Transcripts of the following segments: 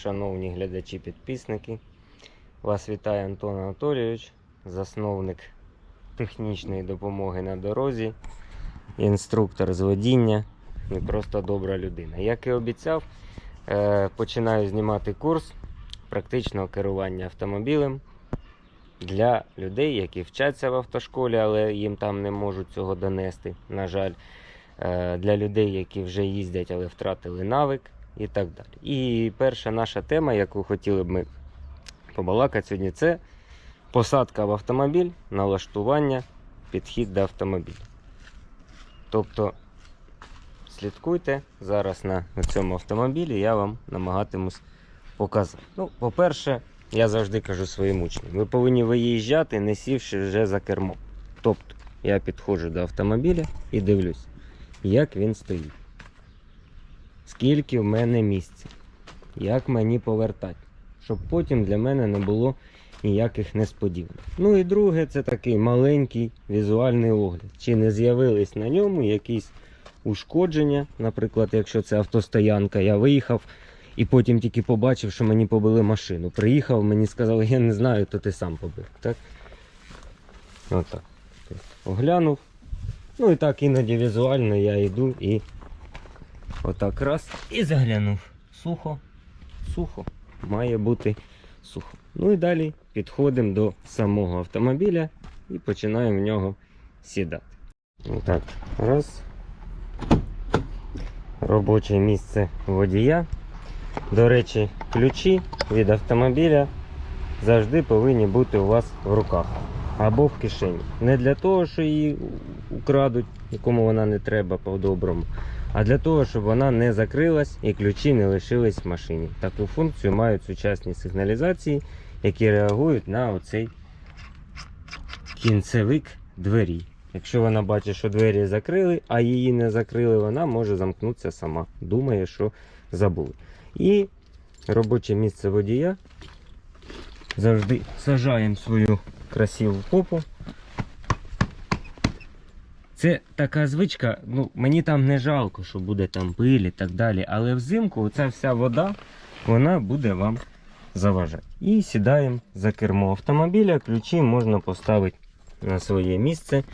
шановні глядачі-підписники. Вас вітає Антон Анатолійович, засновник технічної допомоги на дорозі, інструктор з водіння і просто добра людина. Як і обіцяв, е, починаю знімати курс практичного керування автомобілем для людей, які вчаться в автошколі, але їм там не можуть цього донести, на жаль. Е, Для людей, які вже їздять, але втратили навик і так далі. І перша наша тема, яку хотіли б ми побалакати сьогодні, це посадка в автомобіль, налаштування, підхід до автомобіля. Тобто слідкуйте зараз на цьому автомобілі, я вам намагатимусь показати. Ну, по-перше, я завжди кажу своїм учням, ви повинні виїжджати, не сівши вже за кермо. Тобто я підходжу до автомобіля і дивлюсь, як він стоїть. Скільки в мене місця, як мені повертати, щоб потім для мене не було ніяких несподіванок. Ну і друге, це такий маленький візуальний огляд. Чи не з'явились на ньому якісь ушкодження, наприклад, якщо це автостоянка, я виїхав і потім тільки побачив, що мені побили машину. Приїхав, мені сказали, я не знаю, то ти сам побив. Так? Отак. Тобто Оглянув. Ну і так іноді візуально я йду і отак раз і заглянув. Сухо, сухо. Має бути сухо. Ну і далі підходимо до самого автомобіля і починаємо в нього сідати. Так, раз. Робоче місце водія. До речі, ключі від автомобіля завжди повинні бути у вас в руках або в кишені. Не для того, що її украдуть, нікому вона не треба по-доброму, а для того, щоб вона не закрилась і ключі не лишились в машині. Таку функцію мають сучасні сигналізації, які реагують на оцей кінцевик двері. Якщо вона бачить, що двері закрили, а її не закрили, вона може замкнутися сама. Думає, що забули. І робоче місце водія. Завжди сажаємо свою красиву попу. Це така звичка, ну мені там не жалко, що буде там пиль і так далі. Але взимку ця вся вода вона буде вам заважати. І сідаємо за кермо автомобіля. Ключі можна поставити на своє місце.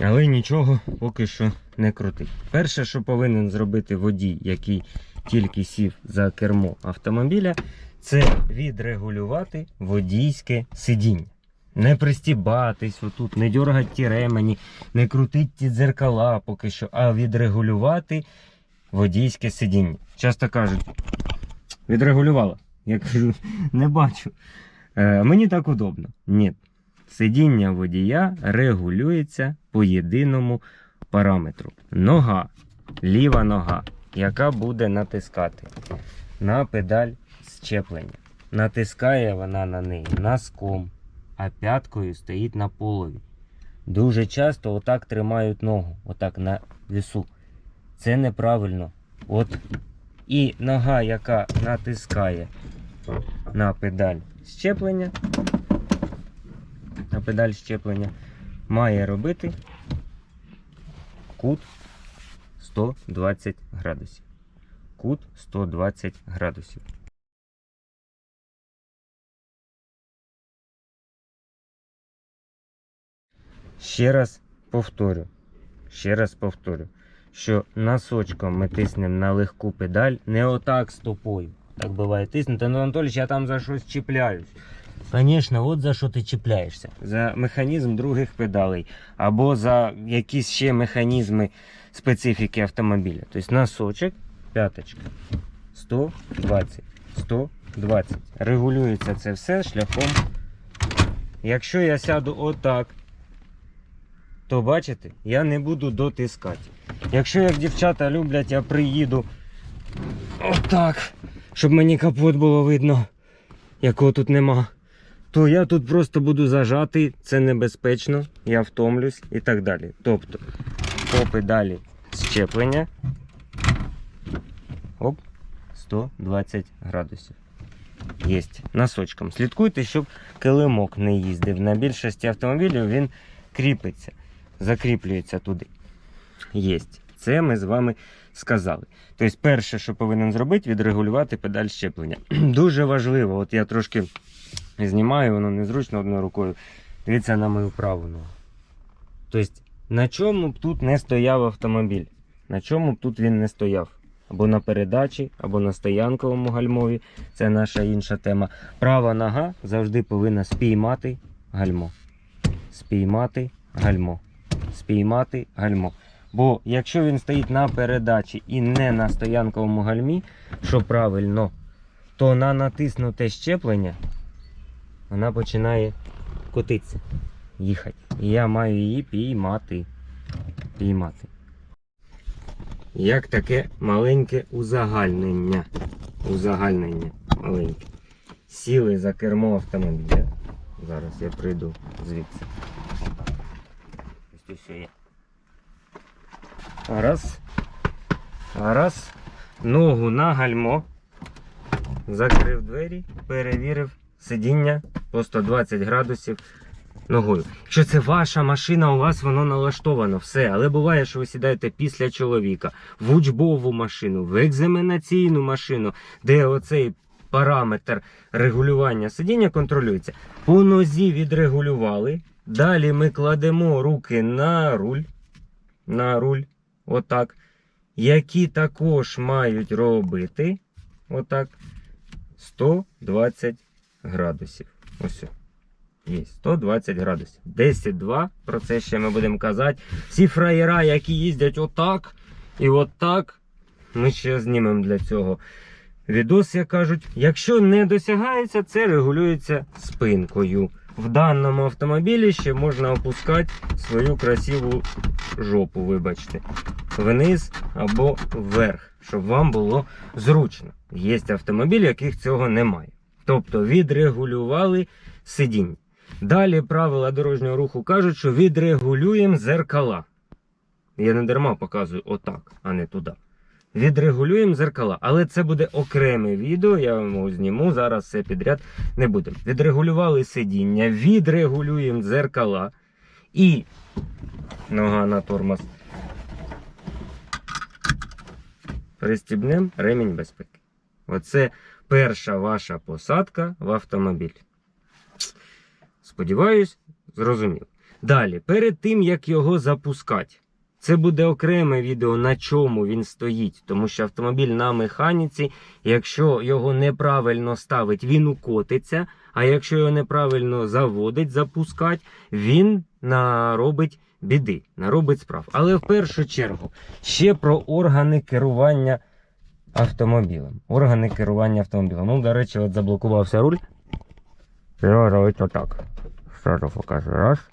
Але нічого поки що не крутить. Перше, що повинен зробити водій, який тільки сів за кермо автомобіля, це відрегулювати водійське сидіння. Не пристібатись отут, не дергати ті ремені, не крутити ті дзеркала поки що, а відрегулювати водійське сидіння. Часто кажуть, відрегулювала. Я кажу, не бачу. Е, мені так удобно. Ні. Сидіння водія регулюється по єдиному параметру. Нога, ліва нога, яка буде натискати на педаль щеплення. Натискає вона на неї носком, а п'яткою стоїть на полові. Дуже часто отак тримають ногу, отак на вісу. Це неправильно. От і нога, яка натискає на педаль щеплення, на педаль щеплення, має робити кут 120 градусів. Кут 120 градусів. Ще раз повторю, ще раз повторю, що носочком ми тиснемо на легку педаль, не отак стопою. Так буває тиснути. Ну, Анатолійович, я там за щось чіпляюсь. Звісно, от за що ти чіпляєшся. За механізм других педалей. Або за якісь ще механізми специфіки автомобіля. Тобто носочок, п'яточка. 120. 120. Регулюється це все шляхом. Якщо я сяду отак, то бачите, я не буду дотискати. Якщо як дівчата люблять, я приїду отак, щоб мені капот було видно, якого тут нема, то я тут просто буду зажатий, це небезпечно, я втомлюсь і так далі. Тобто, по педалі щеплення. Оп, 120 градусів. Єсть. Носочком. Слідкуйте, щоб килимок не їздив. На більшості автомобілів він кріпиться, закріплюється туди. Єсть. Це ми з вами сказали. Тобто, перше, що повинен зробити, відрегулювати педаль щеплення. Дуже важливо, от я трошки знімаю, воно незручно одною рукою. Дивіться на мою праву ногу. Тобто, на чому б тут не стояв автомобіль? На чому б тут він не стояв? Або на передачі, або на стоянковому гальмові. Це наша інша тема. Права нога завжди повинна спіймати гальмо. Спіймати гальмо. Спіймати гальмо. Бо якщо він стоїть на передачі і не на стоянковому гальмі, що правильно, то на натиснуте щеплення вона починає котитися, їхати. І я маю її піймати. Піймати. Як таке маленьке узагальнення. Узагальнення маленьке. Сіли за кермо автомобіля. Зараз я прийду звідси. Тут все. Раз. Раз. Ногу на гальмо. Закрив двері, перевірив сидіння по 120 градусів ногою. Якщо це ваша машина, у вас воно налаштовано, все. Але буває, що ви сідаєте після чоловіка в учбову машину, в екзаменаційну машину, де оцей параметр регулювання сидіння контролюється. По нозі відрегулювали. Далі ми кладемо руки на руль. На руль. Отак. Які також мають робити. Отак. 120 градусів. Ось. Є 120 градусів. 10-2, про це ще ми будемо казати. Всі фраєра, які їздять отак і отак, ми ще знімемо для цього відос, як кажуть. Якщо не досягається, це регулюється спинкою. В даному автомобілі ще можна опускати свою красиву жопу, вибачте, вниз або вверх, щоб вам було зручно. Є автомобілі, яких цього немає. Тобто відрегулювали сидіння. Далі правила дорожнього руху кажуть, що відрегулюємо зеркала. Я не дарма показую отак, а не туди. Відрегулюємо зеркала, але це буде окреме відео, я його зніму, зараз все підряд не будемо. Відрегулювали сидіння, відрегулюємо зеркала і нога на тормоз. Пристібнемо ремінь безпеки. Оце перша ваша посадка в автомобіль. Сподіваюсь, зрозумів. Далі, перед тим як його запускати, це буде окреме відео, на чому він стоїть, тому що автомобіль на механіці, якщо його неправильно ставить, він укотиться. А якщо його неправильно заводить, запускати, він наробить біди, наробить справ. Але в першу чергу ще про органи керування автомобілем. Органи керування автомобілем. Ну, до речі, от заблокувався руль. Його робить отак. Сразу покажу. Раз.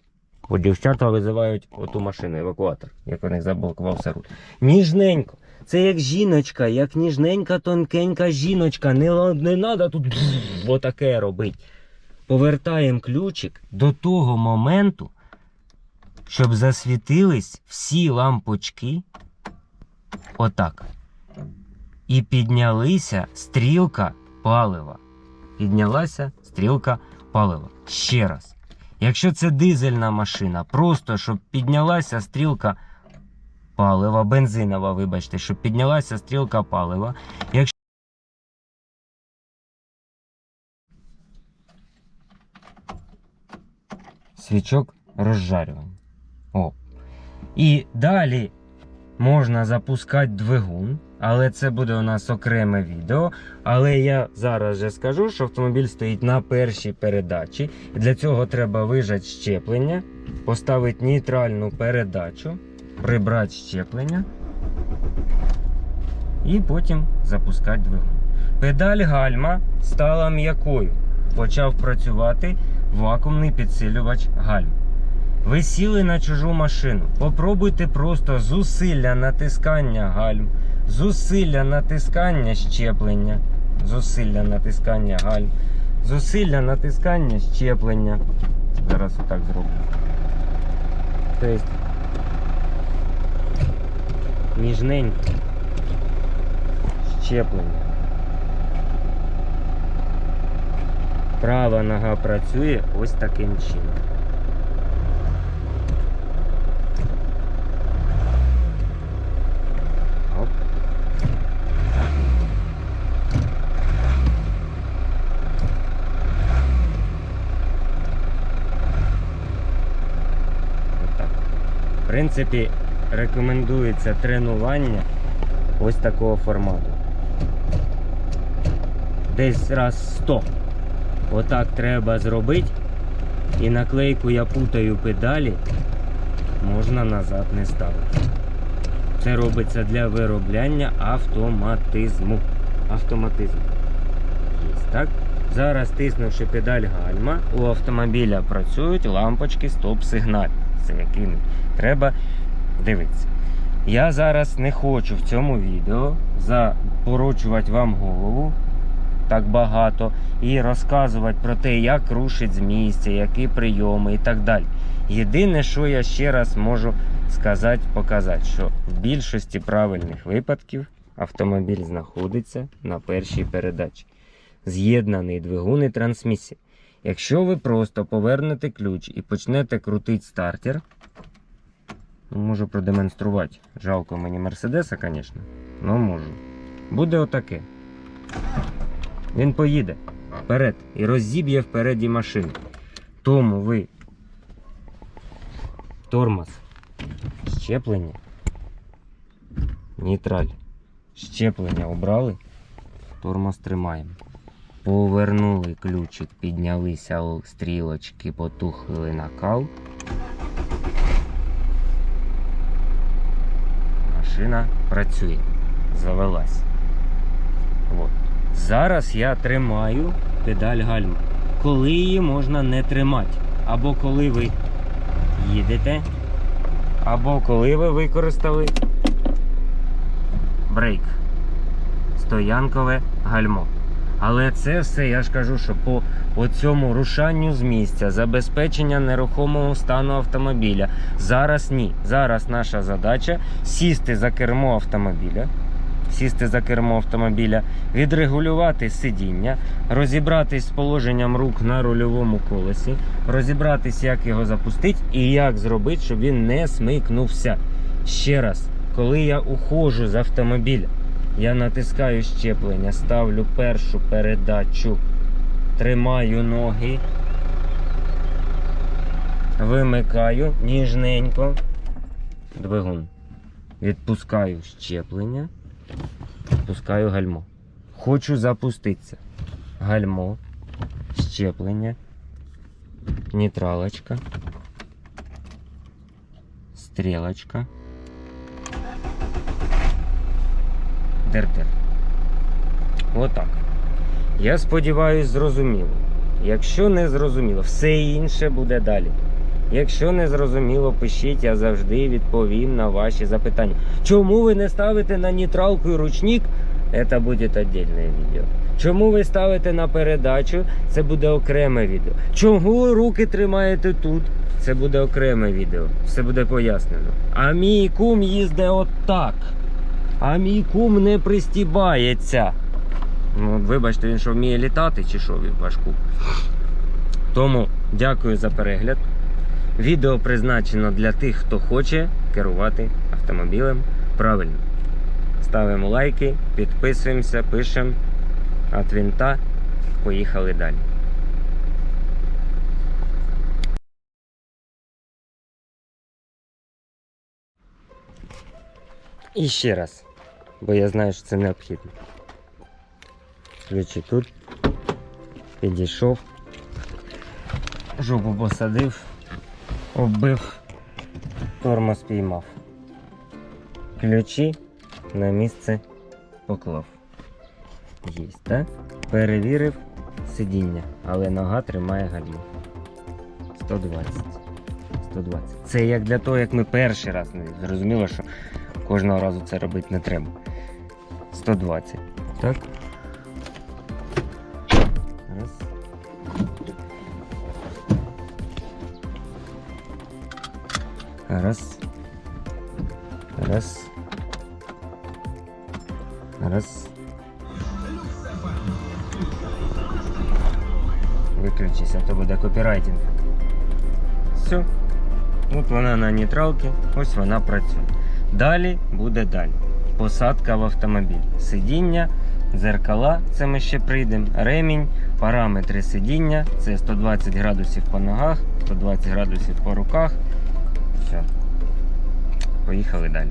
Бо дівчата визивають оту машину, евакуатор, як у них заблокувався руль. Ніжненько. Це як жіночка, як ніжненька, тонкенька жіночка. Не треба тут отаке робити. Повертаємо ключик до того моменту, щоб засвітились всі лампочки. Отак. І піднялися стрілка палива. Піднялася стрілка палива. Ще раз. Якщо це дизельна машина, просто щоб піднялася стрілка палива, бензинова, вибачте, щоб піднялася стрілка палива. Якщо свічок розжарювання. О. І далі можна запускати двигун, але це буде у нас окреме відео. Але я зараз же скажу, що автомобіль стоїть на першій передачі. Для цього треба вижати щеплення, поставити нейтральну передачу, прибрати щеплення і потім запускати двигун. Педаль гальма стала м'якою. Почав працювати вакуумний підсилювач гальм. Ви сіли на чужу машину. Попробуйте просто зусилля натискання гальм, зусилля натискання щеплення, зусилля натискання гальм, зусилля натискання щеплення. Зараз отак зроблю. Тобто ніжненько щеплення. Права нога працює ось таким чином. Принципі, рекомендується тренування ось такого формату. Десь раз 100. Отак треба зробити. І наклейку я путаю педалі, можна назад не ставити. Це робиться для виробляння автоматизму. Автоматизм. Є, так? Зараз тиснувши педаль гальма, у автомобіля працюють лампочки стоп-сигналь, за якими треба дивитися. Я зараз не хочу в цьому відео запорочувати вам голову так багато і розказувати про те, як рушить з місця, які прийоми і так далі. Єдине, що я ще раз можу сказати, показати, що в більшості правильних випадків автомобіль знаходиться на першій передачі. З'єднаний двигун і трансмісія. Якщо ви просто повернете ключ і почнете крутити стартер, ну, можу продемонструвати. Жалко мені Мерседеса, звісно, але можу. Буде отаке. Він поїде вперед і розіб'є впереді машину. Тому ви тормоз, щеплення, нейтраль, щеплення обрали, тормоз тримаємо. Повернули ключик, піднялися стрілочки, потухли накал. Машина працює, завелась. От. Зараз я тримаю педаль гальма. Коли її можна не тримати. Або коли ви їдете, або коли ви використали брейк. Стоянкове гальмо. Але це все, я ж кажу, що по оцьому рушанню з місця, забезпечення нерухомого стану автомобіля. Зараз ні. Зараз наша задача сісти за кермо автомобіля, сісти за кермо автомобіля, відрегулювати сидіння, розібратись з положенням рук на рульовому колесі, розібратись, як його запустити і як зробити, щоб він не смикнувся. Ще раз, коли я уходжу з автомобіля, я натискаю щеплення, ставлю першу передачу, тримаю ноги, вимикаю ніжненько двигун. Відпускаю щеплення, відпускаю гальмо. Хочу запуститися. Гальмо, щеплення, нейтралочка, стрілочка. Дертер. Отак. Я сподіваюся, зрозуміло. Якщо не зрозуміло, все інше буде далі. Якщо не зрозуміло, пишіть, я завжди відповім на ваші запитання. Чому ви не ставите на нейтралку і ручник? Це буде віддільне відео. Чому ви ставите на передачу? Це буде окреме відео. Чому руки тримаєте тут? Це буде окреме відео. Все буде пояснено. А мій кум їздить отак. А мій кум не пристібається. Ну, вибачте, він що вміє літати чи що він ваш кум. Тому дякую за перегляд. Відео призначено для тих, хто хоче керувати автомобілем правильно. Ставимо лайки, підписуємося, пишемо от вінта. Поїхали далі. І ще раз, бо я знаю, що це необхідно. Ключі тут. Підійшов. Жопу посадив, оббив, тормоз піймав. Ключі на місце поклав. Єсть, так? Перевірив сидіння, але нога тримає гальмо. 120. 120. Це як для того, як ми перший раз не зрозуміло, що кожного разу це робити не треба. 120. Так? Раз. Раз. Раз. Раз. Виключись, а то буде копірайтинг. Все. От вона на нейтралці, ось вона працює. Далі буде далі. Посадка в автомобіль. Сидіння, дзеркала, це ми ще прийдемо. Ремінь, параметри сидіння. Це 120 градусів по ногах, 120 градусів по руках. Все. Поїхали далі.